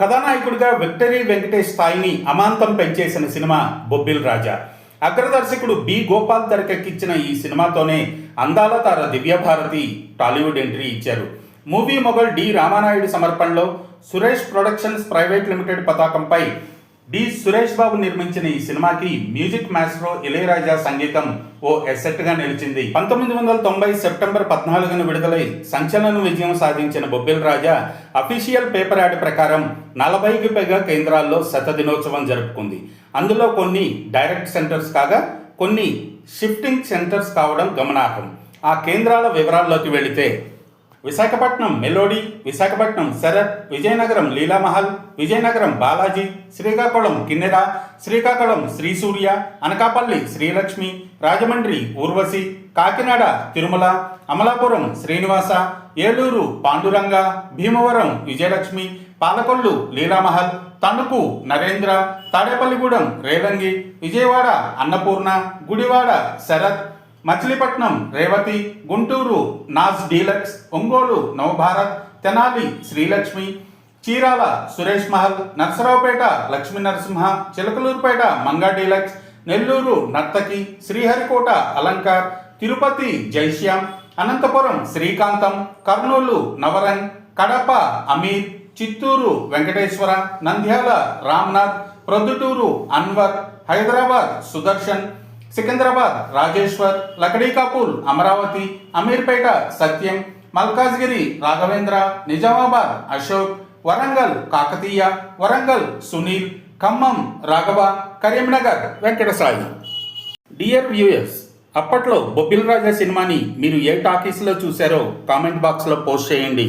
కథానాయకుడిగా విక్టరీ వెంకటేష్ స్థాయిని అమాంతం పెంచేసిన సినిమా బొబ్బిల్ రాజా. అగ్రదర్శకుడు బి. గోపాల్ తెరకెక్కించిన ఈ సినిమాతోనే అందాల తార దివ్యభారతి టాలీవుడ్ ఎంట్రీ ఇచ్చారు. Movie mogul D. రామానాయుడు సమర్పణలో సురేష్ ప్రొడక్షన్స్ ప్రైవేట్ లిమిటెడ్ పతాకంపై డి సురేష్ బాబు నిర్మించిన ఈ సినిమాకి మ్యూజిక్ మాస్ట్రో ఇళయరాజా సంగీతం ఓ ఎసెట్గా నిలిచింది. పంతొమ్మిది వందల తొంభై సెప్టెంబర్ పద్నాలుగున విడుదలై సంచలన విజయం సాధించిన Bobbili Raja official paper ad ప్రకారం నలభైకి పైగా కేంద్రాల్లో శత దినోత్సవం జరుపుకుంది. అందులో కొన్ని డైరెక్ట్ సెంటర్స్ కాగా కొన్ని షిఫ్టింగ్ సెంటర్స్ కావడం గమనార్హం. ఆ కేంద్రాల వివరాల్లోకి వెళితే Visakhapatnam melody Visakhapatnam Sarath Vizianagaram Leelamahal Vizianagaram Balaji Srikakulam Kinnera Srikakulam Sri Surya Anakapalli Srilakshmi Rajahmundry Urvasi Kakinada Tirumala Amalapuram Srinivasa Eluru Panduranga Bhimavaram Vijayalakshmi Palakollu Leelamahal Tanuku Narendra Tadepalligudem Relangi Vijayawada Annapurna Gudivada Sarath Machilipatnam Revathi Guntur Naz deluxe Ongole Navabharat Tenali Srilakshmi Chirala Suresh Mahal Narasaraopet Lakshmi Narasimha Chilakaluripet Manga deluxe Nellore Nartaki Sriharikota Alankar Tirupati Jaishyam Anantapur Srikantham Kurnool Navrang Kadapa Ameer Chittoor Venkateswara Nandyal Ramnath Proddatur Anwar Hyderabad Sudarshan Secunderabad Rajeshwar Lakdikapul Amaravathi Ameerpet Satyam Malkajgiri Raghavendra Nizamabad Ashok Warangal Kakatiya Warangal Sunil Khammam Raghava Karimnagar Venkatasai. Dear viewers అప్పట్లో బొబ్బిల్ రాజా సినిమాని మీరు ఏ టాకీస్లో చూశారో comment బాక్స్లో post చేయండి.